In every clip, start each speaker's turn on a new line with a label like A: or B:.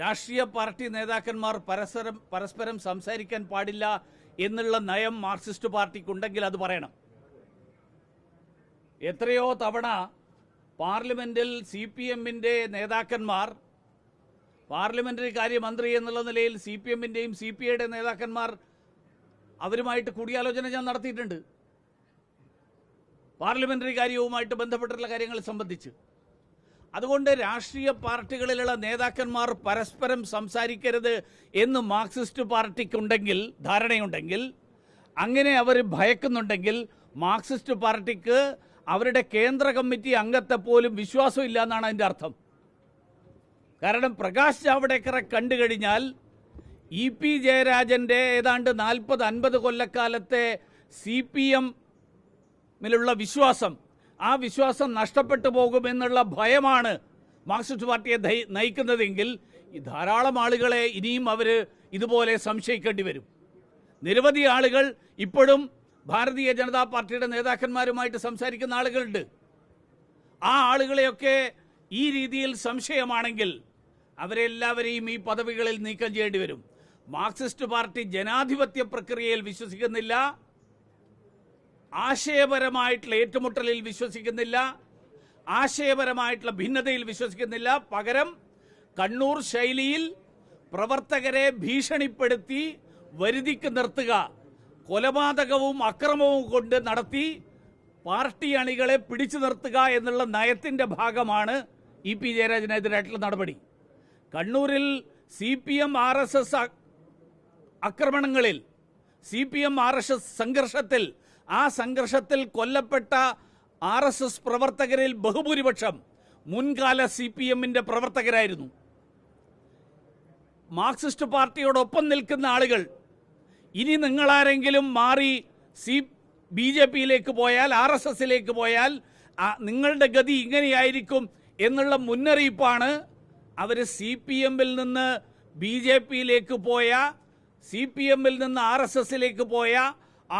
A: രാഷ്ട്രീയ പാർട്ടി നേതാക്കന്മാർ പരസ്പരം പരസ്പരം സംസാരിക്കാൻ പാടില്ല എന്നുള്ള നയം മാർക്സിസ്റ്റ് പാർട്ടിക്കുണ്ടെങ്കിൽ അത് പറയണം. എത്രയോ തവണ പാർലമെന്റിൽ സി പി എമ്മിന്റെ നേതാക്കന്മാർ പാർലമെന്ററി കാര്യമന്ത്രി എന്നുള്ള നിലയിൽ സി പി എമ്മിന്റെയും സി പി ഐയുടെ നേതാക്കന്മാർ അവരുമായിട്ട് കൂടിയാലോചന ഞാൻ നടത്തിയിട്ടുണ്ട്. പാർലമെന്ററി കാര്യവുമായിട്ട് ബന്ധപ്പെട്ടിട്ടുള്ള കാര്യങ്ങൾ സംബന്ധിച്ച്. അതുകൊണ്ട് രാഷ്ട്രീയ പാർട്ടികളിലുള്ള നേതാക്കന്മാർ പരസ്പരം സംസാരിക്കരുത് എന്ന് മാർക്സിസ്റ്റ് പാർട്ടിക്കുണ്ടെങ്കിൽ ധാരണയുണ്ടെങ്കിൽ അങ്ങനെ അവർ ഭയക്കുന്നുണ്ടെങ്കിൽ മാർക്സിസ്റ്റ് പാർട്ടിക്ക് അവരുടെ കേന്ദ്ര കമ്മിറ്റി അംഗത്തെ പോലും വിശ്വാസമില്ല എന്നാണ് അതിന്റെ അർത്ഥം. കാരണം പ്രകാശ് ജാവ്ഡേക്കറെ കണ്ടു കഴിഞ്ഞാൽ ഇ പി ജയരാജന്റെ ഏതാണ്ട് നാൽപ്പത് അൻപത് കൊല്ലക്കാലത്തെ സി പി എമ്മിലുള്ള വിശ്വാസം ആ വിശ്വാസം നഷ്ടപ്പെട്ടു പോകുമെന്നുള്ള ഭയമാണ് മാർക്സിസ്റ്റ് പാർട്ടിയെ നയിക്കുന്നതെങ്കിൽ ധാരാളം ആളുകളെ ഇനിയും അവർ ഇതുപോലെ സംശയിക്കേണ്ടി വരും. നിരവധി ആളുകൾ ഇപ്പോഴും ഭാരതീയ ജനതാ പാർട്ടിയുടെ നേതാക്കന്മാരുമായിട്ട് സംസാരിക്കുന്ന ആളുകളുണ്ട്. ആ ആളുകളെയൊക്കെ ഈ രീതിയിൽ സംശയമാണെങ്കിൽ അവരെല്ലാവരെയും ഈ പദവികളിൽ നീക്കം ചെയ്യേണ്ടി വരും. മാർക്സിസ്റ്റ് പാർട്ടി ജനാധിപത്യ പ്രക്രിയയിൽ വിശ്വസിക്കുന്നില്ല. ആശയപരമായിട്ടുള്ള ഏറ്റുമുട്ടലിൽ വിശ്വസിക്കുന്നില്ല ആശയപരമായിട്ടുള്ള ഭിന്നതയിൽ വിശ്വസിക്കുന്നില്ല. പകരം കണ്ണൂർ ശൈലിയിൽ പ്രവർത്തകരെ ഭീഷണിപ്പെടുത്തി വരുതിക്ക് നിർത്തുക കൊലപാതകവും അക്രമവും കൊണ്ട് നടത്തി പാർട്ടി അണികളെ പിടിച്ചു നിർത്തുക എന്നുള്ള നയത്തിന്റെ ഭാഗമാണ് ഇ പി ജയരാജനെതിരായിട്ടുള്ള നടപടി. കണ്ണൂരിൽ C P M R S S ആക്രമണങ്ങളിൽ C P M R S S സംഘർഷത്തിൽ ആ സംഘർഷത്തിൽ കൊല്ലപ്പെട്ട ആർ എസ് എസ് പ്രവർത്തകരിൽ ബഹുഭൂരിപക്ഷം മുൻകാല സി പി എമ്മിന്റെ പ്രവർത്തകരായിരുന്നു. മാർക്സിസ്റ്റ് പാർട്ടിയോടൊപ്പം നിൽക്കുന്ന ആളുകൾ ഇനി നിങ്ങളാരെങ്കിലും മാറി സി ബി ജെ പിയിലേക്ക് പോയാൽ ആർ എസ് എസിലേക്ക് പോയാൽ നിങ്ങളുടെ ഗതി ഇങ്ങനെയായിരിക്കും എന്നുള്ള മുന്നറിയിപ്പാണ് അവർ സി പി എമ്മിൽ നിന്ന് ബി ജെ പിയിലേക്ക് പോയ സി പി എമ്മിൽ നിന്ന് ആർ എസ് എസിലേക്ക് പോയ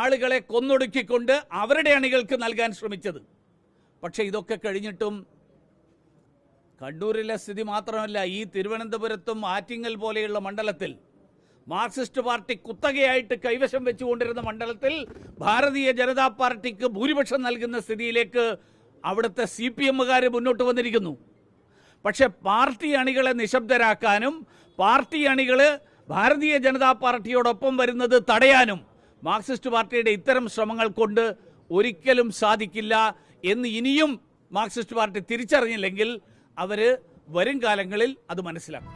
A: ആളുകളെ കൊന്നൊടുക്കിക്കൊണ്ട് അവരുടെ അണികൾക്ക് നൽകാൻ ശ്രമിച്ചത്. പക്ഷേ ഇതൊക്കെ കഴിഞ്ഞിട്ടും കണ്ണൂരിലെ സ്ഥിതി മാത്രമല്ല ഈ തിരുവനന്തപുരത്തും ആറ്റിങ്ങൽ പോലെയുള്ള മണ്ഡലത്തിൽ മാർക്സിസ്റ്റ് പാർട്ടി കുത്തകയായിട്ട് കൈവശം വെച്ചുകൊണ്ടിരുന്ന മണ്ഡലത്തിൽ ഭാരതീയ ജനതാ പാർട്ടിക്ക് ഭൂരിപക്ഷം നൽകുന്ന സ്ഥിതിയിലേക്ക് അവിടുത്തെ സി പി എമ്മുകാർ മുന്നോട്ട് വന്നിരിക്കുന്നു. പക്ഷെ പാർട്ടി അണികളെ നിശബ്ദരാക്കാനും പാർട്ടി അണികൾ ഭാരതീയ ജനതാ പാർട്ടിയോടൊപ്പം വരുന്നത് തടയാനും മാർക്സിസ്റ്റ് പാർട്ടിയുടെ ഇത്തരം ശ്രമങ്ങൾ കൊണ്ട് ഒരിക്കലും സാധിക്കില്ല എന്ന് ഇനിയും മാർക്സിസ്റ്റ് പാർട്ടി തിരിച്ചറിഞ്ഞില്ലെങ്കിൽ അവർ വരും കാലങ്ങളിൽ അത് മനസ്സിലാക്കും.